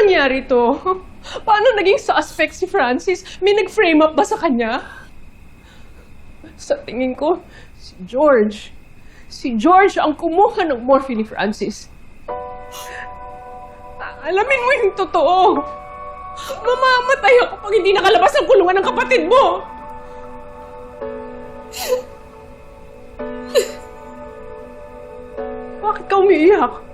nangyari to? Paano naging suspect si Francis? May nag-frame up ba sa kanya? Sa tingin ko, si George. Si George ang kumuha ng morphine ni Francis. Alamin mo yung totoo. Mamamatay ako pag hindi nakalabas ang kulungan ng kapatid mo. Bakit ka umiiyak?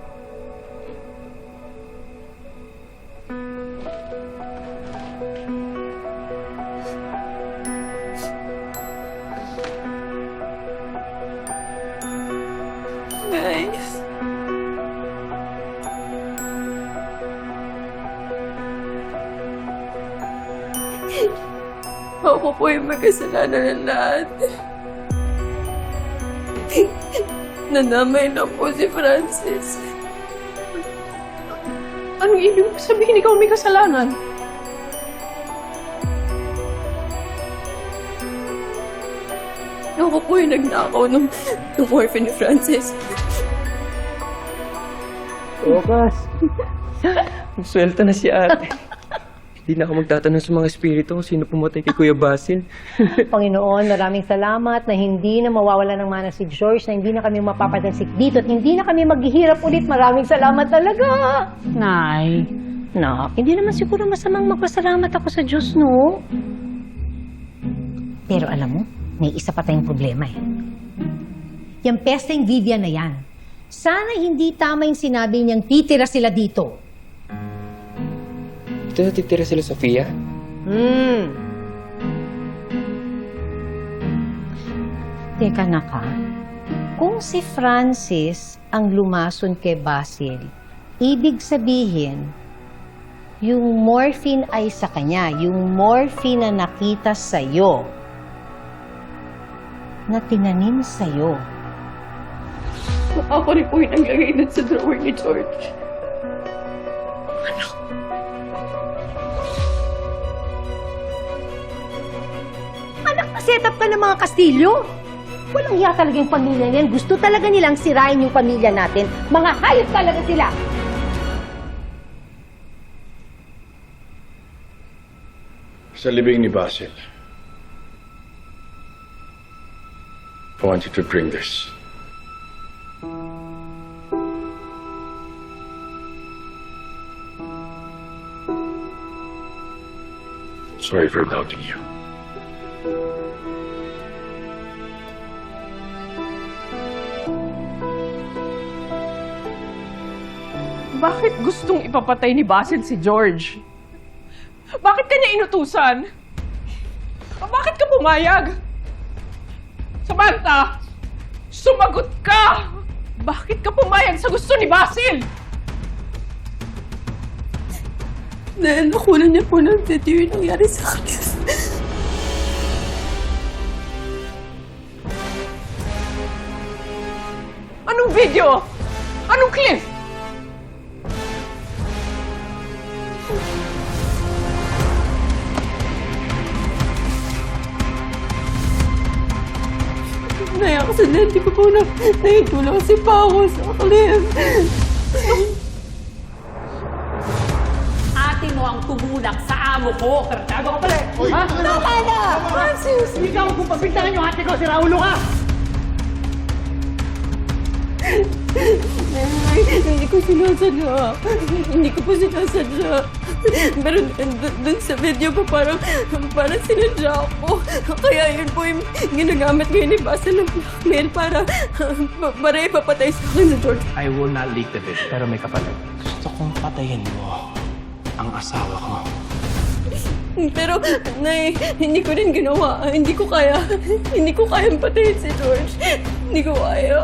Ako po yung magkasalanan ng lahat. Nanamay na po si Francis. Anong ibig sabihin ikaw may kasalanan? Ako po yung nagnakaw ng, ng orphan ni Francis. Okas. Swelta na si ate. Hindi na ako magtatanong sa mga espiritu kung sino pumatay kay Kuya Basil. Panginoon, maraming salamat na hindi na mawawala ng mana si George, na hindi na kami mapapatalsik dito at hindi na kami maghihirap ulit. Maraming salamat talaga. Nay, Nak, hindi naman siguro masamang magpasalamat ako sa Diyos, no? Pero alam mo, may isa pa tayong problema eh. Yung pesteng Vivian na yan. Sana hindi tama yung sinabi niyang titira sila dito. Dito natitira sila Sofia. Hmm. Teka naka, kung si Francis ang lumason kay Basil, ibig sabihin, yung morphine ay sa kanya, yung morphine na nakita sa'yo, na tinanim sa'yo. Ako rin po yung naglagay sa drawer ni George. Anak, set up ka ng mga Kastilyo. Walang hiya talaga yung pamilya niyan. Gusto talaga nilang sirain yung pamilya natin. Mga hayop talaga sila. Sa libing ni Basil. I want you to bring this. Sorry for doubting you. Bakit gustong ipapatay ni Basil si George? Bakit kanya inutusan? Bakit ka pumayag? Samantha! Sumagot ka! Bakit ka pumayag sa gusto ni Basil? Dahil nakunan niya po ng video yung nangyari sa akin. Anong video? Anong clip? Naya ako sa dati ko po na naitulong si Paco sa cliff. Ate mo ang tumulak sa amo ko. Tartago ka pala eh. Ha? Tama na! Francis! Ikaw kung pagbintangan yung ate ko, si Raulo ka! Hindi ko sinasadya. Hindi ko po sinasadya. Pero dun, sa video po parang, parang sinadya ako. Kaya yun po yung ginagamit ngayon ni Basil ng blackmail para, para ipapatay sa akin si George. I will not leak the bit, pero may kapalit. Gusto kong patayin mo ang asawa ko. Pero, Nay, hindi ko rin ginawa. Hindi ko kaya. Hindi ko kayang patayin si George. Hindi ko. Kaya...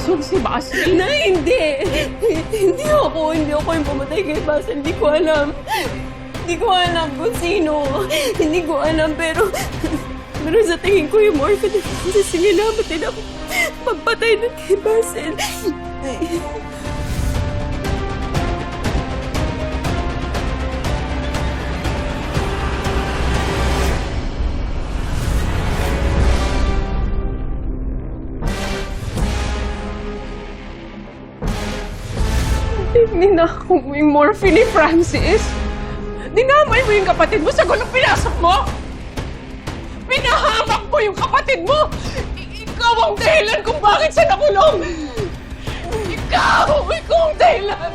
nilason si Basil. Na hindi. Hindi ako. Hindi ako yung pumatay kay Basil. Hindi ko alam. Hindi ko alam kung sino. Hindi ko alam pero... Pero sa tingin ko yung ni Francis sinilabot din ako. Pagpatay na kay Basil. Ninakaw mo yung morphine ni Francis. Dinamay mo yung kapatid mo sa gulong pinasok mo. Pinahamak mo yung kapatid mo. I- ikaw ang dahilan kung bakit siya nakulong. Ikaw! Ikaw ang dahilan!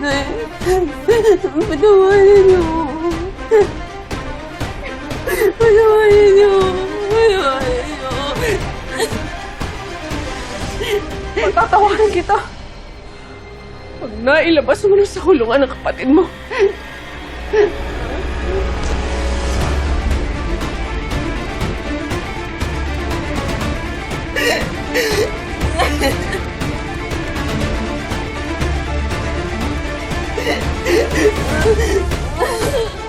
Nay. Patawarin niyo. Patawarin Patatawarin kita. Pag nailabas mo na sa kulungan ng kapatid mo.